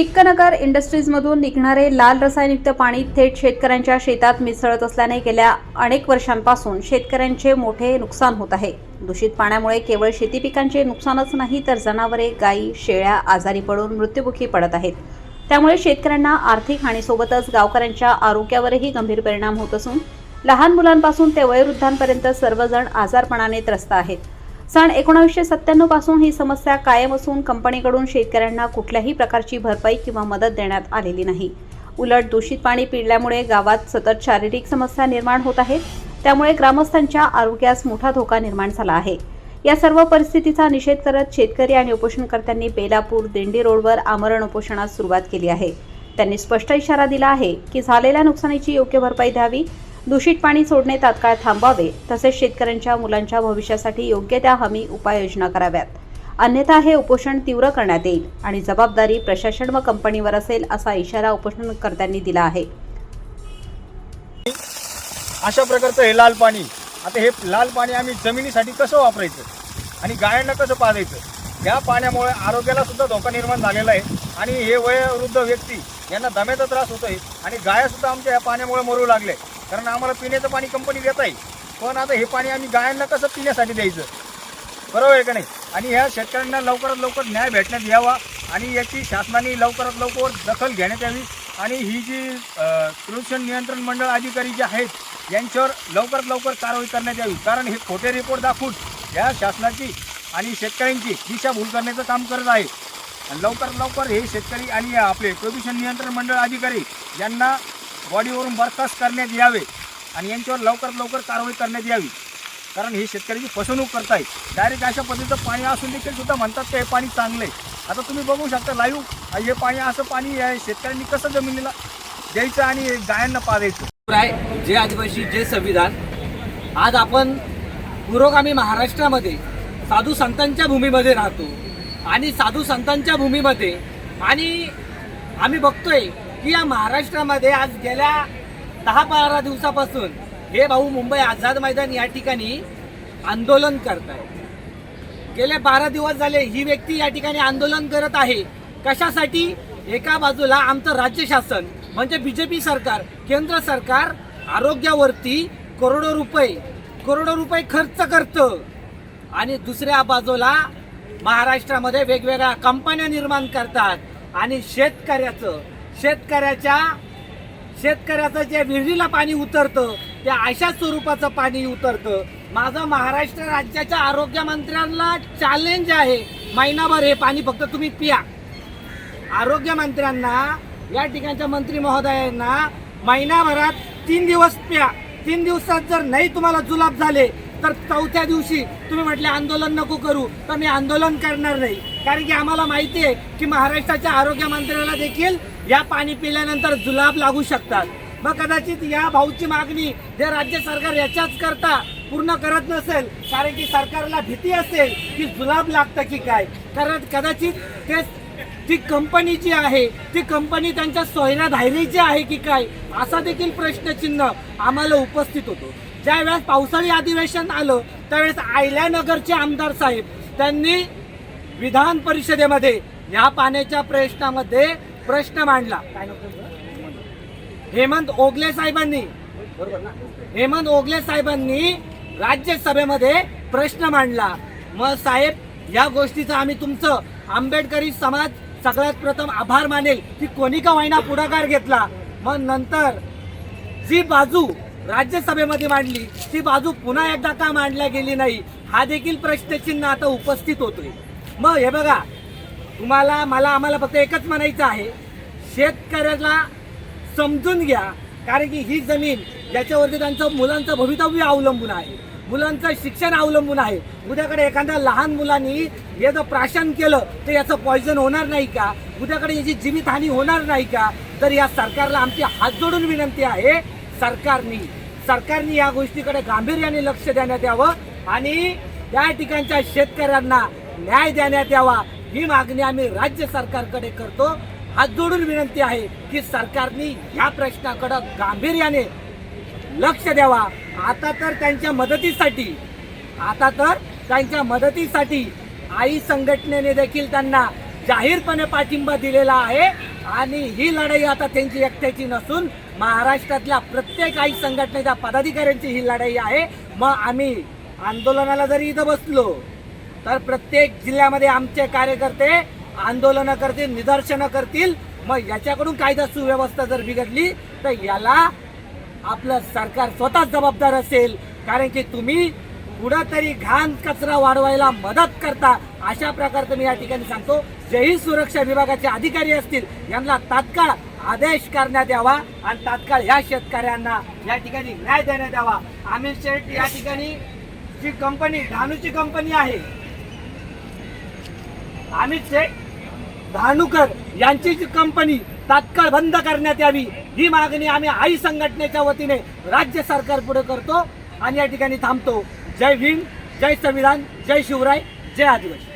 टिक्कनगर इंडस्ट्रीजमधून निघणारे लाल रसायनयुक्त पाणी थेट शेतकऱ्यांच्या शेतात मिसळत असल्याने गेल्या अनेक वर्षांपासून शेतकऱ्यांचे मोठे नुकसान होत आहे. दूषित पाण्यामुळे केवळ शेती पिकांचे नुकसानच नाही तर जनावरे गायी शेळ्या आजारी पडून मृत्युमुखी पडत आहेत. त्यामुळे शेतकऱ्यांना आर्थिक हानीसोबतच गावकऱ्यांच्या आरोग्यावरही गंभीर परिणाम होत असून लहान मुलांपासून ते वयोवृद्धांपर्यंत सर्वजण आजारपणाने त्रस्त आहेत. सन एकोणावीसशे सत्त्याण्णवपासून ही समस्या कायम असून कंपनीकडून शेतकऱ्यांना कुठल्याही प्रकारची भरपाई किंवा मदत देण्यात आलेली नाही. उलट दूषित पाणी पिळल्यामुळे गावात सतत शारीरिक समस्या निर्माण होत आहेत. त्यामुळे ग्रामस्थांच्या आरोग्यास मोठा धोका निर्माण झाला आहे. या सर्व परिस्थितीचा निषेध करत शेतकरी आणि उपोषणकर्त्यांनी बेलापूर दिंडी रोडवर आमरण उपोषणास सुरुवात केली आहे. त्यांनी स्पष्ट इशारा दिला आहे की झालेल्या नुकसानीची योग्य भरपाई द्यावी दूषित पाणी सोडणे तात्काळ थांबवावे तसेच शेतकऱ्यांच्या मुलांच्या भविष्यासाठी योग्य त्या हमी उपाययोजना कराव्यात. अन्यथा हे उपोषण तीव्र करण्यात येईल आणि जबाबदारी प्रशासन व कंपनीवर असेल असा इशारा उपोषणकर्त्यांनी दिला आहे. अशा प्रकारचं हे लाल पाणी आता हे लाल पाणी आम्ही जमिनीसाठी कसं वापरायचं आणि गायांना कसं पाजायचं? या पाण्यामुळे आरोग्याला सुद्धा धोका निर्माण झालेला आहे आणि हे वयोवृद्ध व्यक्ती यांना दम्याचा त्रास होतोय आणि गाया सुद्धा आमच्या या पाण्यामुळे मरू लागले कारण आम्हाला पिण्याचं पाणी कंपनी देत आहे पण आता हे पाणी आम्ही गायांना कसं पिण्यासाठी द्यायचं? बरोबर आहे का नाही? आणि ह्या शेतकऱ्यांना लवकरात लवकर न्याय भेटण्यात यावा आणि याची शासनाने लवकरात लवकर दखल घेण्यात यावी. आणि ही जी प्रदूषण नियंत्रण मंडळ अधिकारी जे आहेत यांच्यावर लवकरात लवकर कारवाई करण्यात यावी. कारण हे खोटे रिपोर्ट दाखवून या शासनाची आणि शेतकऱ्यांची दिशाभूल करण्याचं काम करत आहे. आणि लवकरात लवकर हे शेतकरी आणि आपले प्रदूषण नियंत्रण मंडळ अधिकारी यांना बॉडीवरून बरखास्त करण्यात यावे आणि यांच्यावर लवकरात लवकर कारवाई करण्यात यावी. कारण हे शेतकऱ्याची फसवणूक करताय डायरेक्ट अशा पद्धतीचं पाणी असून देखील सुद्धा म्हणतात की हे पाणी चांगलं आहे. आता तुम्ही बघू शकता लाईव्ह हे पाणी असं पाणी आहे शेतकऱ्यांनी कसं जमिनीला द्यायचं आणि गायांना पाजायचं. आहे. जे आदिवासी जे संविधान. आज आपण पुरोगामी महाराष्ट्रामध्ये साधू संतांच्या भूमीमध्ये राहतो. आणि साधू संतांच्या भूमीमध्ये आणि आम्ही बघतोय की या महाराष्ट्रामध्ये आज गेल्या दहा बारा दिवसापासून हे भाऊ मुंबई आझाद मैदान या ठिकाणी आंदोलन करत आहे गेले बारा दिवस झाले ही व्यक्ती या ठिकाणी आंदोलन करत आहे. कशासाठी? एका बाजूला आमचं राज्य शासन म्हणजे पी सरकार केंद्र सरकार आरोग्यावरती करोडो रुपये करोडो रुपये खर्च करतं. आणि दुसऱ्या बाजूला महाराष्ट्रामध्ये वेगवेगळ्या कंपन्या निर्माण करतात. आणि शेतकऱ्याचं शेतकऱ्याच्या शेतकऱ्याचं जे विहिरीला पाणी उतरतं त्या अशा स्वरूपाचं पाणी उतरतं. माझं महाराष्ट्र राज्याच्या आरोग्यमंत्र्यांना चॅलेंज आहे. महिनाभर हे पाणी फक्त तुम्ही पिया. आरोग्यमंत्र्यांना या ठिकाणच्या मंत्री महोदयांना महिनाभरात तीन दिवस प्या. तीन दिवसात जर नाही तुम्हाला जुलाब झाले तर चौथ्या दिवशी तुम्ही म्हटले आंदोलन नको करू. तर मी आंदोलन करणार नाही. कारण की आम्हाला माहिती आहे की महाराष्ट्राच्या आरोग्य मंत्र्याला देखील या पाणी पिल्यानंतर जुलाब लागू शकतात. मग कदाचित या भाऊची मागणी जे राज्य सरकार याच्याच करता पूर्ण करत नसेल कारण की सरकारला भीती असेल की जुलाब लागतं की काय. कारण कदाचित ते ती कंपनी जी आहे ती कंपनी त्यांच्या सोयऱ्या धायरीची आहे की काय असा देखील प्रश्नचिन्ह आम्हाला उपस्थित होतो. ज्यावेळेस पावसाळी अधिवेशन आलं त्यावेळेस आयल्यानगरचे आमदार साहेब त्यांनी विधान परिषदेमध्ये या पाण्याच्या प्रश्नामध्ये प्रश्न मांडला. हेमंत ओगले साहेबांनी बरोबर ना हेमंत ओगले साहेबांनी राज्यसभेमध्ये प्रश्न मांडला. मग साहेब या गोष्टीचं आम्ही तुमचं आंबेडकरी समाज सगळ्यात प्रथम आभार मानेल. की कोणी का होईना पुढाकार घेतला. मग नंतर जी बाजू राज्यसभेमध्ये मांडली ती बाजू पुन्हा एकदा का मांडल्या गेली नाही? हा देखील प्रश्नचिन्ह आता उपस्थित होतोय. मग हे बघा तुम्हाला मला आम्हाला फक्त एकच म्हणायचं आहे. शेतकऱ्याला समजून घ्या कारण की ही जमीन ज्याच्यावरती त्यांचं मुलांचं भवितव्य अवलंबून आहे. मुलांचं शिक्षण अवलंबून आहे. उद्याकडे एखाद्या लहान मुलांनी हे जर प्राशन केलं तर याचं पॉयझन होणार नाही का? उद्याकडे याची जीवितहानी होणार नाही का? तर या सरकारला आमची हात जोडून विनंती आहे सरकारनी सरकारने या गोष्टीकडे गांभीर्याने लक्ष देण्यात यावं आणि त्या ठिकाणच्या शेतकऱ्यांना न्याय देण्यात यावा ही मागणी आम्ही राज्य सरकारकडे करतो. हात जोडून विनंती आहे की सरकारने या प्रश्नाकडे गांभीर्याने लक्ष द्यावा. आता तर त्यांच्या मदतीसाठी आता तर त्यांच्या मदतीसाठी आई संघटनेने देखील त्यांना जाहीरपणे पाठिंबा दिलेला आहे आणि ही लढाई आता त्यांची एकट्याची नसून महाराष्ट्रातल्या प्रत्येक आई संघटनेच्या पदाधिकाऱ्यांची ही लढाई आहे. मग आम्ही आंदोलनाला जरी इथं बसलो तर प्रत्येक जिल्ह्यामध्ये आमचे कार्यकर्ते आंदोलनं करतील निदर्शनं करतील. मग याच्याकडून कायदा सुव्यवस्था जर बिघडली तर याला आपलं सरकार स्वतः जबाबदार असेल. कारण की तुम्ही कुठंतरी घाण कचरा वाढवायला मदत करता अशा प्रकारचं मी या ठिकाणी सांगतो. जेही सुरक्षा विभागाचे अधिकारी असतील यांना तात्काळ आदेश करण्यात यावा आणि तात्काळ ह्या शेतकऱ्यांना या ठिकाणी न्याय देण्यात यावा. आम्ही शेठ या ठिकाणी जी कंपनी धानूची कंपनी आहे अमित शेठ धानुकर यांची जी कंपनी तात्काळ बंद करण्यात यावी ही मागणी आम्ही आई संघटनेच्या वतीने राज्य सरकार पुढे करतो आणि या ठिकाणी थांबतो. जय भीम जय संविधान जय शिवराय जय आदिवासी.